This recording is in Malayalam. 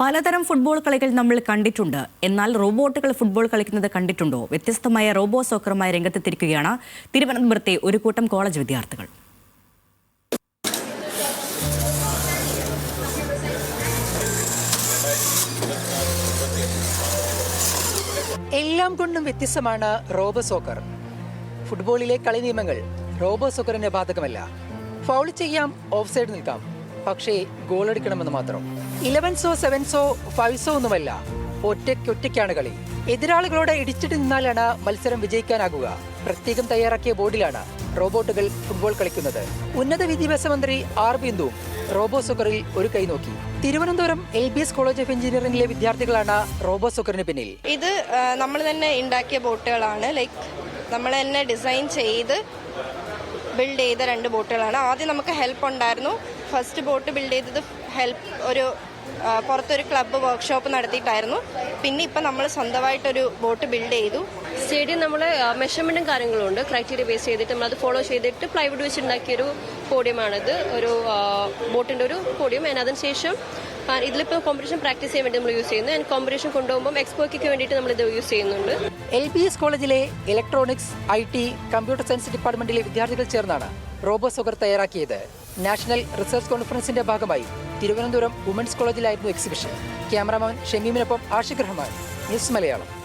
പലതരം ഫുട്ബോൾ കളികൾ നമ്മൾ കണ്ടിട്ടുണ്ട്. എന്നാൽ റോബോട്ടുകൾ ഫുട്ബോൾ കളിക്കുന്നത് കണ്ടിട്ടുണ്ടോ? വ്യത്യസ്തമായ റോബോ സോക്കറുമായി രംഗത്തെത്തിരിക്കുകയാണ് തിരുവനന്തപുരത്തെ ഒരു കൂട്ടം കോളേജ് വിദ്യാർത്ഥികൾ. എല്ലാം കൊണ്ടും വ്യത്യസ്തമാണ് റോബോ സോക്കർ. ഫുട്ബോളിലെ കളി നിയമങ്ങൾ റോബോ സോക്കറിന് ബാധകമല്ല. ഫൗൾ ചെയ്യാം ഓഫ് സൈഡ് നിൽക്കാം. പക്ഷേ ഗോൾ അടിക്കണമെന്ന് മാത്രം. ഇലവൻസോ സെവൻസോ ഫൈവ്സോ ഒന്നുമല്ല ഒറ്റയ്ക്കൊറ്റയ്ക്കാണ് കളി. എതിരാളികളോട് ഇടിച്ചിട്ട് നിന്നാലാണ് മത്സരം വിജയിക്കാനാകുക. പ്രത്യേകം തയ്യാറാക്കിയ ബോർഡിലാണ് റോബോട്ടുകൾ ഫുട്ബോൾ കളിക്കുന്നത്. ഉന്നത വിദ്യാഭ്യാസ മന്ത്രി ആർ ബിന്ദു റോബോ സുക്കറിൽ ഒരു കൈ നോക്കി. Thiruvananthapuram L B S college of എഞ്ചിനീയറിംഗിലെ വിദ്യാർത്ഥികളാണ് റോബോ സുക്കറിന് പിന്നിൽ. ഇത് നമ്മൾ തന്നെ ഉണ്ടാക്കിയ ബോട്ടുകളാണ്. ലൈക്ക് നമ്മൾ തന്നെ ഡിസൈൻ ചെയ്ത് ബിൽഡ് ചെയ്ത രണ്ട് ബോട്ടുകളാണ്. ആദ്യം നമുക്ക് ഹെൽപ്പ് ഉണ്ടായിരുന്നു. ഫസ്റ്റ് ബോട്ട് ബിൽഡ് ചെയ്തത് ഹെൽപ്പ് ഒരു പുറത്തൊരു ക്ലബ്ബ് വർക്ക്ഷോപ്പ് നടത്തിയിട്ടായിരുന്നു. പിന്നെ ഇപ്പം നമ്മൾ സ്വന്തമായിട്ടൊരു ബോട്ട് ബിൽഡ് ചെയ്തു. സ്റ്റേഡിയം നമ്മൾ മെഷർമെന്റും കാര്യങ്ങളും ഉണ്ട്. ക്രൈറ്റീരിയ ബേസ് ചെയ്തിട്ട് നമ്മൾ അത് ഫോളോ ചെയ്തിട്ട് പ്ലൈവുഡ് വെച്ച് ഉണ്ടാക്കിയൊരു പോഡിയമാണിത് ഒരു ബോട്ടിന്റെ ഒരു പോഡിയം ആൻഡ് അതിനുശേഷം ഇതിലിപ്പോൾ കോമ്പറ്റീഷൻ പ്രാക്ടീസ് ചെയ്യാൻ വേണ്ടി നമ്മൾ യൂസ് ചെയ്യുന്നു. ആൻഡ് കോമ്പറ്റീഷൻ കൊണ്ടുപോകുമ്പോൾ എക്സ്പോയ്ക്ക് വേണ്ടിയിട്ട് നമ്മൾ ഇത് യൂസ് ചെയ്യുന്നുണ്ട്. എൽ പി എസ് കോളേജിലെ electronics I T computer science ഡിപ്പാർട്ട്മെന്റിലെ വിദ്യാർത്ഥികൾ ചേർന്നാണ് റോബോ സുഗർ തയ്യാറാക്കിയത്. നാഷണൽ റിസർച്ച് കോൺഫറൻസിന്റെ ഭാഗമായി തിരുവനന്തപുരം വുമൻസ് കോളേജിലായിരുന്നു എക്സിബിഷൻ. ക്യാമറാമാൻ ഷമീമിനൊപ്പം ആഷിഖ് റഹ്മാൻ ന്യൂസ് മലയാളം.